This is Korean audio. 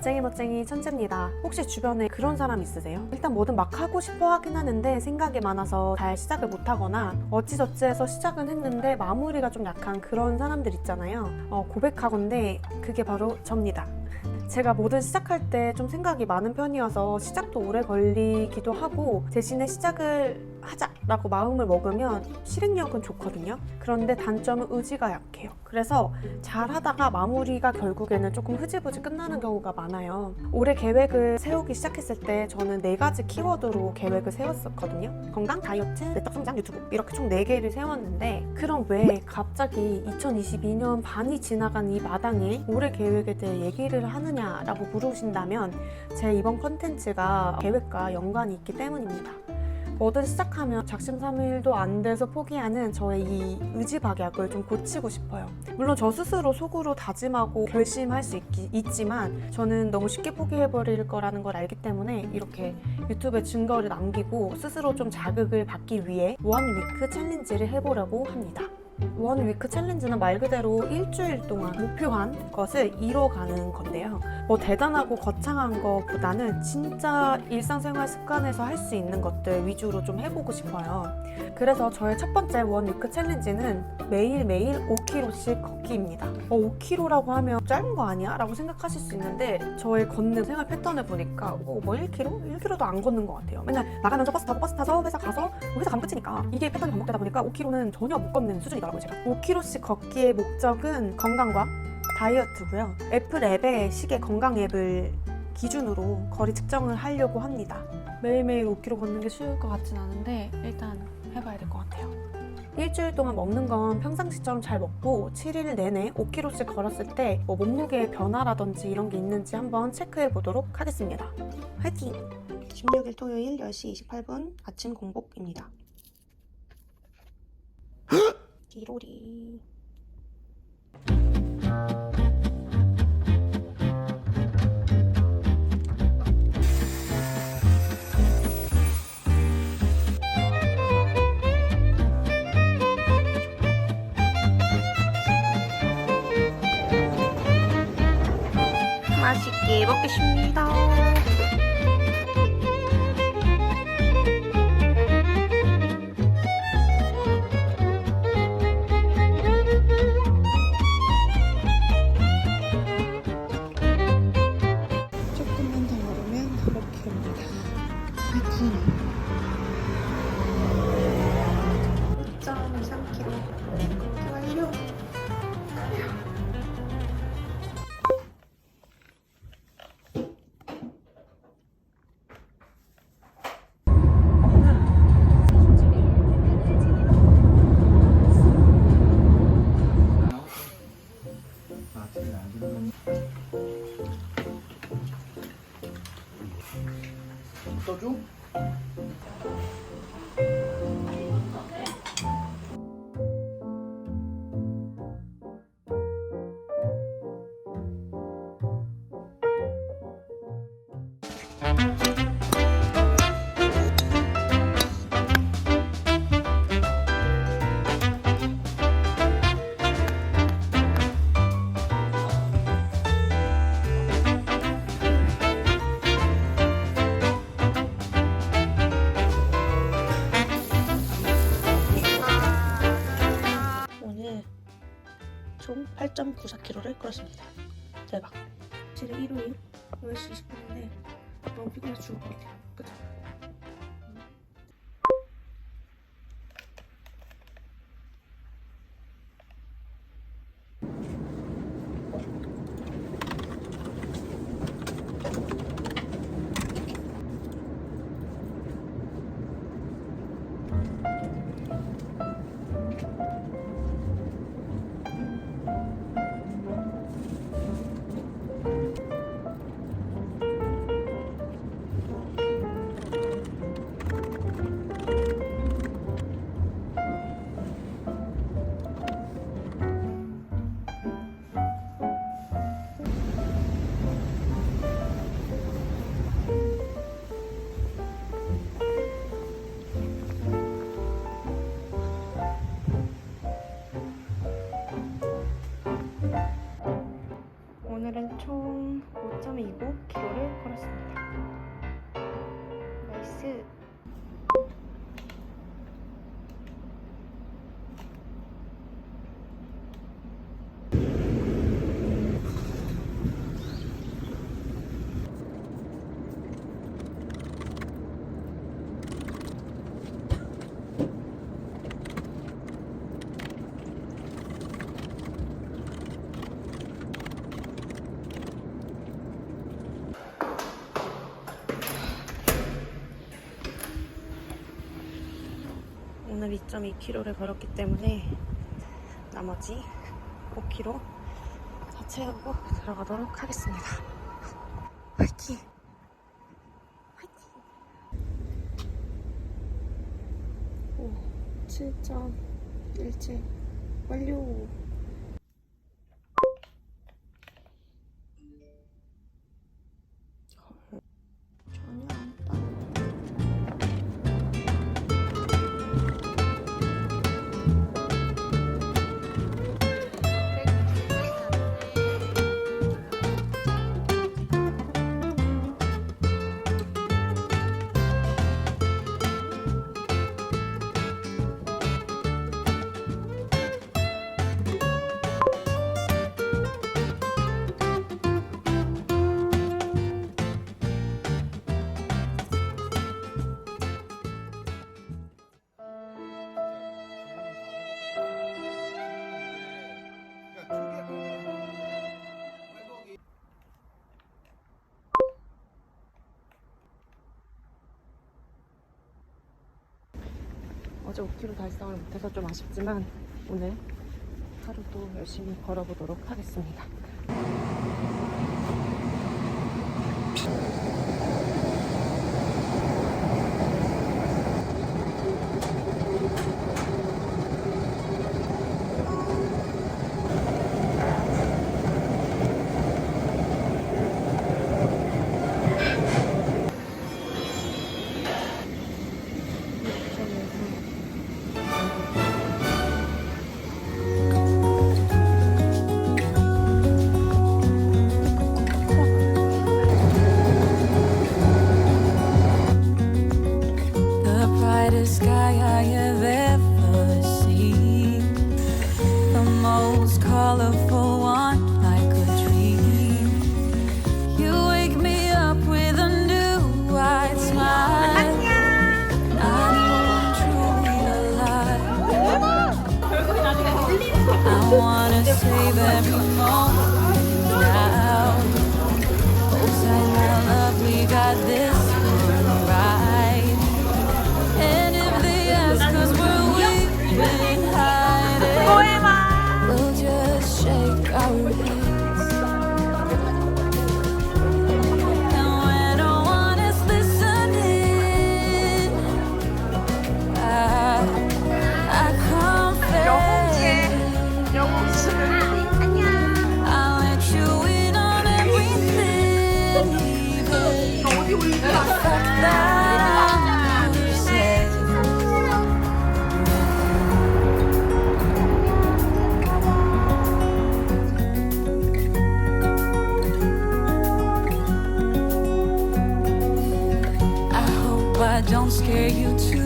멋쟁이 멋쟁이 천재입니다. 혹시 주변에 그런 사람 있으세요? 일단 뭐든 막 하고 싶어 하긴 하는데 생각이 많아서 잘 시작을 못 하거나 어찌저찌 해서 시작은 했는데 마무리가 좀 약한 그런 사람들 있잖아요. 어, 고백하건데 그게 바로 접니다. 제가 뭐든 시작할 때 좀 생각이 많은 편이어서 시작도 오래 걸리기도 하고 대신에 시작을 하자라고 마음을 먹으면 실행력은 좋거든요. 그런데 단점은 의지가 약해요. 그래서 잘 하다가 마무리가 결국에는 조금 흐지부지 끝나는 경우가 많아요. 올해 계획을 세우기 시작했을 때 저는 네 가지 키워드로 계획을 세웠었거든요. 건강, 다이어트, 내적 성장, 유튜브 이렇게 총 네 개를 세웠는데 그럼 왜 갑자기 2022년 반이 지나간 이 마당에 올해 계획에 대해 얘기를 하느냐라고 물으신다면 제 이번 컨텐츠가 계획과 연관이 있기 때문입니다. 뭐든 시작하면 작심삼일도 안 돼서 포기하는 저의 이 의지박약을 좀 고치고 싶어요. 물론 저 스스로 속으로 다짐하고 결심할 수 있, 지만 저는 너무 쉽게 포기해버릴 거라는 걸 알기 때문에 이렇게 유튜브에 증거를 남기고 스스로 좀 자극을 받기 위해 원 위크 챌린지를 해보려고 합니다. 원 위크 챌린지는 말 그대로 일주일 동안 목표한 것을 이뤄가는 건데요. 뭐 대단하고 거창한 것보다는 진짜 일상생활 습관에서 할 수 있는 것들 위주로 좀 해보고 싶어요. 그래서 저의 첫 번째 원 위크 챌린지는 매일매일 5km씩 걷기입니다. 어, 5km라고 하면 짧은 거 아니야? 라고 생각하실 수 있는데 저의 걷는 생활 패턴을 보니까 어, 뭐 1km? 1km도 안 걷는 것 같아요. 맨날 나가면서 버스 타고 버스 타서 회사 가서 뭐 회사 가면 끝이니까 이게 패턴이 반복되다 보니까 5km는 전혀 못 걷는 수준이더라고요 제가 5km씩 걷기의 목적은 건강과 다이어트고요. 애플 앱의 시계 건강 앱을 기준으로 거리 측정을 하려고 합니다. 매일매일 5km 걷는 게 쉬울 것 같진 않은데 일단 해봐야 될 것 같아요. 일주일 동안 먹는 건 평상시처럼 잘 먹고 7일 내내 5km씩 걸었을 때 뭐 몸무게의 변화라든지 이런 게 있는지 한번 체크해 보도록 하겠습니다. 화이팅! 16일 토요일 10시 28분 아침 공복입니다. 기로리. 맛있게 먹겠습니다. 써줘? 오늘 8.94km를 걸었습니다. 대박. 지금 일요일 10시 20분인데 너무 피곤해서 죽을 것 같아요. 총 5.29km를 걸었습니다. 나이스! 오늘 2.2km를 걸었기 때문에 나머지 5km 다 채우고 들어가도록 하겠습니다. 화이팅! 화이팅! 오, 7.17 완료! 5km 달성을 못해서 좀 아쉽지만 오늘 하루도 열심히 걸어보도록 하겠습니다. Save every moment now. Hold tight, my love, we got this scare you too